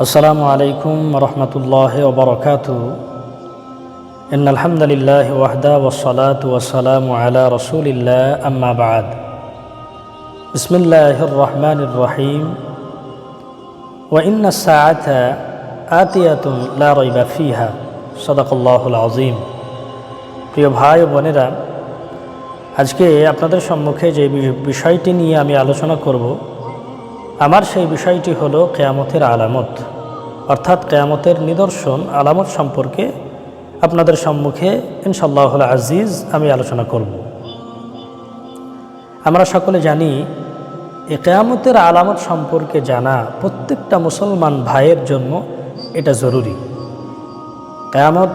السلام عليكم ورحمة الله وبركاته إن الحمد لله وحده والصلاة والسلام على رسول الله أما بعد بسم الله الرحمن الرحيم وإن الساعة آتية لا ريب فيها صدق الله العظيم প্রিয় ভাই ও বোনেরা আজকে আপনাদের সম্মুখে যে বি- বিষয়টি নিয়ে আমি আলোচনা করব আমার সেই বিষয়টি হলো কেয়ামতের আলামত, অর্থাৎ কেয়ামতের নিদর্শন আলামত সম্পর্কে আপনাদের সম্মুখে ইনশাল্লাহ আজিজ আমি আলোচনা করব। আমরা সকলে জানি এই কেয়ামতের আলামত সম্পর্কে জানা প্রত্যেকটা মুসলমান ভাইয়ের জন্য এটা জরুরি। কেয়ামত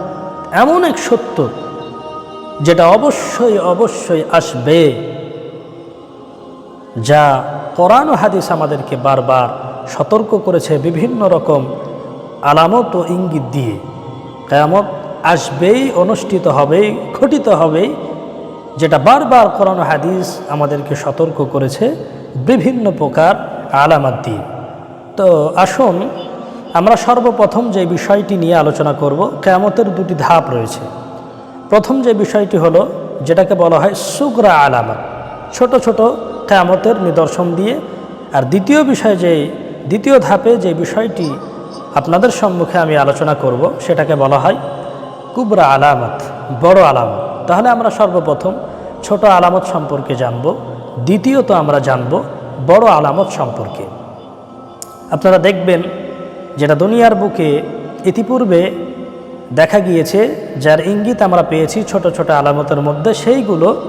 এমন এক সত্য যেটা অবশ্যই অবশ্যই আসবে, যা কোরআন ও হাদিস আমাদেরকে বারবার সতর্ক করেছে বিভিন্ন রকম আলামত ও ইঙ্গিত দিয়ে। কেয়ামত আসবেই, অনুষ্ঠিত হবেই, ঘটিত হবেই, যেটা বারবার কোরআন হাদিস আমাদেরকে সতর্ক করেছে বিভিন্ন প্রকার আলামত দিয়ে। তো আসুন, আমরা সর্বপ্রথম যে বিষয়টি নিয়ে আলোচনা করব, কেয়ামতের দুটি ধাপ রয়েছে। প্রথম যে বিষয়টি হলো, যেটাকে বলা হয় সুগরা আলামত। ছোট ছোট কেয়ামতের নিদর্শন দিয়ে। আর দ্বিতীয় বিষয় যে, দ্বিতীয় ধাপে যে বিষয়টি আপনাদের সম্মুখে আমি আলোচনা করব, সেটাকে বলা হয় কুবরা আলামত, বড় আলামত। তাহলে আমরা সর্বপ্রথম ছোট আলামত সম্পর্কে জানব, দ্বিতীয়ত আমরা জানব বড় আলামত সম্পর্কে। আপনারা দেখবেন যেটা দুনিয়ার বুকে ইতিপূর্বে দেখা গিয়েছে, যার ইঙ্গিত আমরা পেয়েছি ছোট ছোট আলামতের মধ্যে, সেইগুলো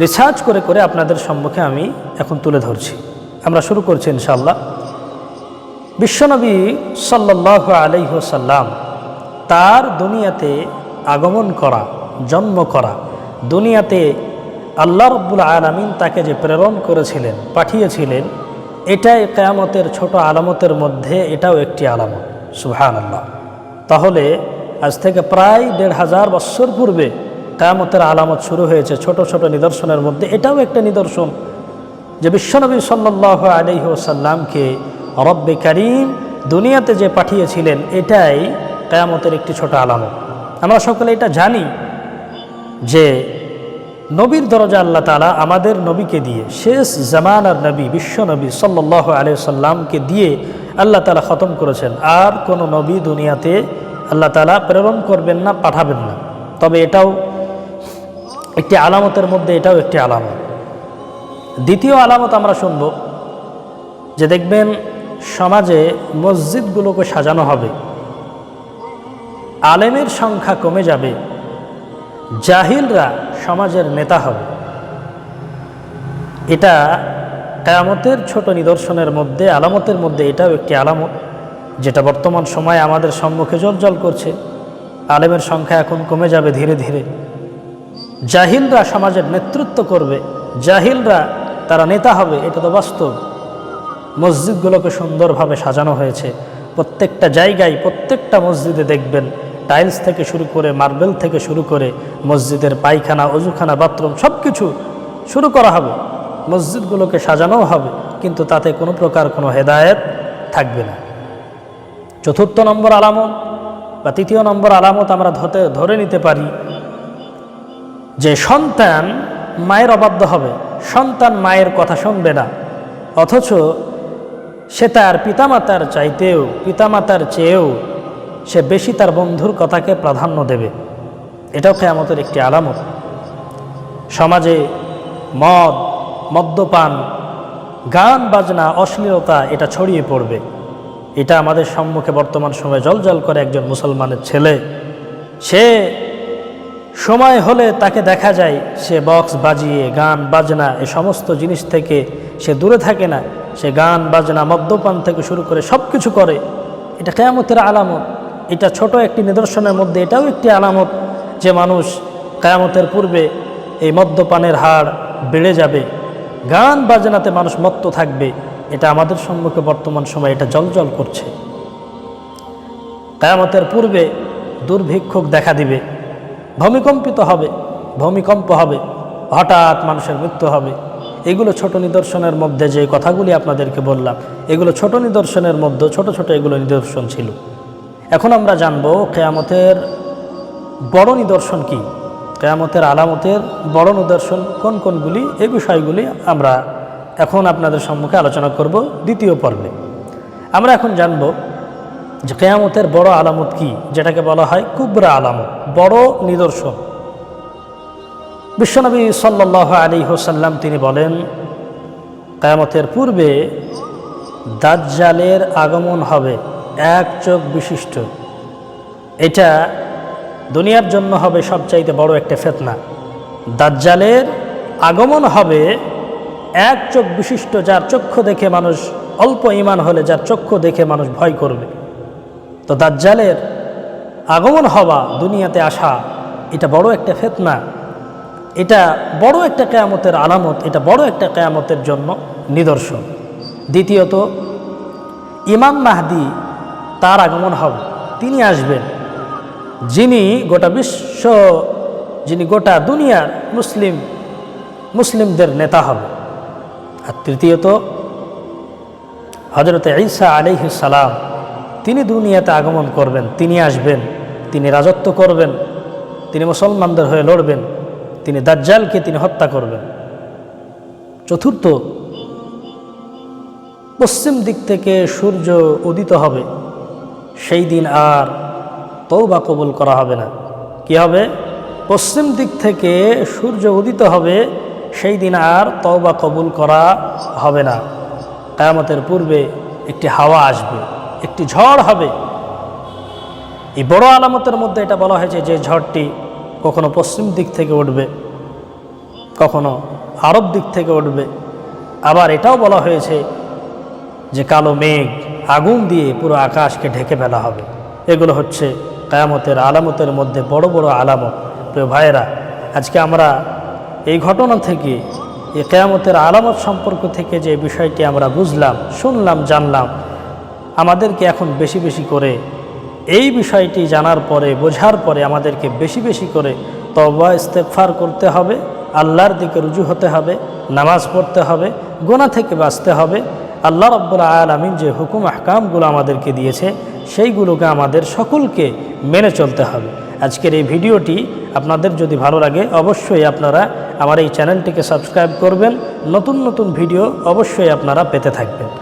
রিসার্চ করে করে আপনাদের সম্মুখে আমি এখন তুলে ধরছি। আমরা শুরু করছি ইনশাল্লাহ বিশ্বনবী সাল্লাহ আলহ্লাম তার দুনিয়াতে আগমন করা, জন্ম করা, দুনিয়াতে আল্লাহ রব্বুল আলমিন তাকে যে প্রেরণ করেছিলেন, পাঠিয়েছিলেন, এটাই কেয়ামতের ছোট আলামতের মধ্যে এটাও একটি আলামত। সুহান আল্লাহ তাহলে আজ থেকে প্রায় দেড় হাজার বৎসর পূর্বে কেয়ামতের আলামত শুরু হয়েছে, ছোট ছোট নিদর্শনের মধ্যে। এটাও একটা নিদর্শন যে বিশ্বনবী সাল্লাহ আলহি ওসাল্লামকে রব্বে করিম দুনিয়াতে যে পাঠিয়েছিলেন, এটাই কেয়ামতের একটি ছোট আলামত। আমরা সকলে এটা জানি যে নবীর দরজা আল্লাহ তালা আমাদের নবীকে দিয়ে, শেষ জামানার নবী বিশ্ব নবী সাল্লাহ সাল্লামকে দিয়ে আল্লাহ তালা খতম করেছেন। আর কোনো নবী দুনিয়াতে আল্লাহ তালা প্রেরণ করবেন না, পাঠাবেন না। তবে এটাও একটি আলামতের মধ্যে এটাও একটি আলামত। দ্বিতীয় আলামত আমরা শুনব যে দেখবেন সমাজে মসজিদগুলোকে সাজানো হবে। আলেমের সংখ্যা কমে যাবে। জাহিলরা সমাজের নেতা হবে। এটা কেয়ামতের ছোট নিদর্শনের মধ্যে, আলামতের মধ্যে এটাও একটি আলামত, যেটা বর্তমান সময়ে আমাদের সম্মুখে জল করছে। আলেমের সংখ্যা এখন কমে যাবে ধীরে ধীরে। জাহিলরা সমাজের নেতৃত্ব করবে, জাহিলরা তারা নেতা হবে, এটা তো বাস্তব। মসজিদগুলোকে সুন্দরভাবে সাজানো হয়েছে। প্রত্যেকটা জায়গায় প্রত্যেকটা মসজিদে দেখবেন, টাইলস থেকে শুরু করে মার্বেল থেকে শুরু করে মসজিদের পায়খানা, অজুখানা, বাথরুম সব কিছু শুরু করা হবে। মসজিদগুলোকে সাজানোও হবে, কিন্তু তাতে কোনো প্রকার কোনো হেদায়েত থাকবে না। চতুর্থ নম্বর আলামত বা তৃতীয় নম্বর আলামত আমরা ধরে নিতে পারি যে সন্তান মায়ের অবাধ্য হবে, সন্তান মায়ের কথা শুনবে না। অথচ সে তার পিতামাতার চাইতেও, পিতামাতার চেয়েও সে বেশি তার বন্ধুর কথাকে প্রাধান্য দেবে। এটাও কেয়ামতের একটি আলামত। সমাজে মদ, মদ্যপান গান বাজনা অশ্লীলতা, এটা ছড়িয়ে পড়বে। এটা আমাদের সম্মুখে বর্তমান সময়ে জল করে একজন মুসলমানের ছেলে। সে সময় হলে তাকে দেখা যায়। সে বক্স বাজিয়ে, গান, বাজনা, এ সমস্ত জিনিস থেকে সে দূরে থাকে না। সে গান, বাজনা, মদ্যপান থেকে শুরু করে সব কিছু করে। এটা কেয়ামতের আলামত। এটা ছোট একটি নিদর্শনের মধ্যে এটাও একটি আলামত যে মানুষ কেয়ামতের পূর্বে এই মদ্যপানের হার বেড়ে যাবে। গান, বাজনাতে মানুষ মত্ত থাকবে। এটা আমাদের সম্মুখে বর্তমান সময় এটা জল করছে। কেয়ামতের পূর্বে দুর্ভিক্ষুক দেখা দিবে। ভূমিকম্পিত হবে, ভূমিকম্প হবে, হঠাৎ মানুষের মৃত্যু হবে। এগুলো ছোট নিদর্শনের মধ্যে যে কথাগুলি আপনাদেরকে বললাম, এগুলো ছোট নিদর্শনের মধ্যে ছোট ছোট এগুলো নিদর্শন ছিল। এখন আমরা জানব কেয়ামতের বড় নিদর্শন কি? কেয়ামতের আলামতের বড় নিদর্শন কোন কোনগুলি? এই বিষয়গুলি আমরা এখন আপনাদের সম্মুখে আলোচনা করব দ্বিতীয় পর্বে। আমরা এখন জানব যে কেয়ামতের বড় আলামত কি, যেটাকে বলা হয় কুবরা আলামত, বড় নিদর্শন। বিশ্বনবী সাল্লাহ আলী হোসাল্লাম তিনি বলেন, কেয়ামতের পূর্বে দাজ্জালের আগমন হবে এক চোখ বিশিষ্ট। এটা দুনিয়ার জন্য হবে সবচাইতে বড় একটা ফেতনা। দাজ্জালের আগমন হবে এক চোখ বিশিষ্ট, যার চক্ষু দেখে মানুষ অল্প ইমান হলে যার চক্ষু দেখে মানুষ ভয় করবে। তো দাজ্জালের আগমন হওয়া, দুনিয়াতে আসা, এটা বড় একটা ফেতনা। এটা বড় একটা কেয়ামতের আলামত, এটা বড় একটা কেয়ামতের জন্য নিদর্শন। দ্বিতীয়ত, ইমাম মাহদি তার আগমন হবে, তিনি আসবেন। যিনি গোটা বিশ্ব, যিনি গোটা দুনিয়ার মুসলিম, মুসলিমদের নেতা হবে। আর তৃতীয়ত হজরত ঈসা সালাম তিনি দুনিয়াতে আগমন করবেন, তিনি আসবেন, তিনি রাজত্ব করবেন, তিনি মুসলমানদের হয়ে লড়বেন, তিনি দাজ্জালকে তিনি হত্যা করবেন। চতুর্থ, পশ্চিম দিক থেকে সূর্য উদিত হবে, সেই দিন আর তৌবা কবুল করা হবে না। কি হবে? পশ্চিম দিক থেকে সূর্য উদিত হবে, সেই দিন আর তওবা কবুল করা হবে না। কায়ামতের পূর্বে একটি হাওয়া আসবে। একটি ঝড় হবে। এই বড় আলামতের মধ্যে এটা বলা হয়েছে যে ঝড়টি কখনো পশ্চিম দিক থেকে উঠবে, কখনো আরব দিক থেকে উঠবে। আবার এটাও বলা হয়েছে যে কালো মেঘ আগুন দিয়ে পুরো আকাশকে ঢেকে ফেলা হবে। এগুলো হচ্ছে কায়ামতের আলামতের মধ্যে বড় বড় আলামত। প্রিয় ভাইয়েরা, আজকে আমরা এই ঘটনা থেকে, এই কেয়ামতের আলামত সম্পর্ক থেকে যে বিষয়টি আমরা বুঝলাম, শুনলাম, জানলাম আমাদেরকে এখন বেশি বেশি করে এই বিষয়টি জানার পরে, বোঝার পরে আমাদেরকে বেশি বেশি করে তবা ইস্তেফার করতে হবে, আল্লাহর দিকে রুজু হতে হবে, নামাজ পড়তে হবে গোনা থেকে বাঁচতে হবে। আল্লাহ রব্বুল আলমিন যে হুকুম, আহকামগুলো আমাদেরকে দিয়েছে, সেইগুলোকে আমাদের সকলকে মেনে চলতে হবে। আজকের এই ভিডিওটি আপনাদের যদি ভালো লাগে, অবশ্যই আপনারা আমার এই চ্যানেলটিকে সাবস্ক্রাইব করবেন। নতুন নতুন ভিডিও অবশ্যই আপনারা পেতে থাকবেন।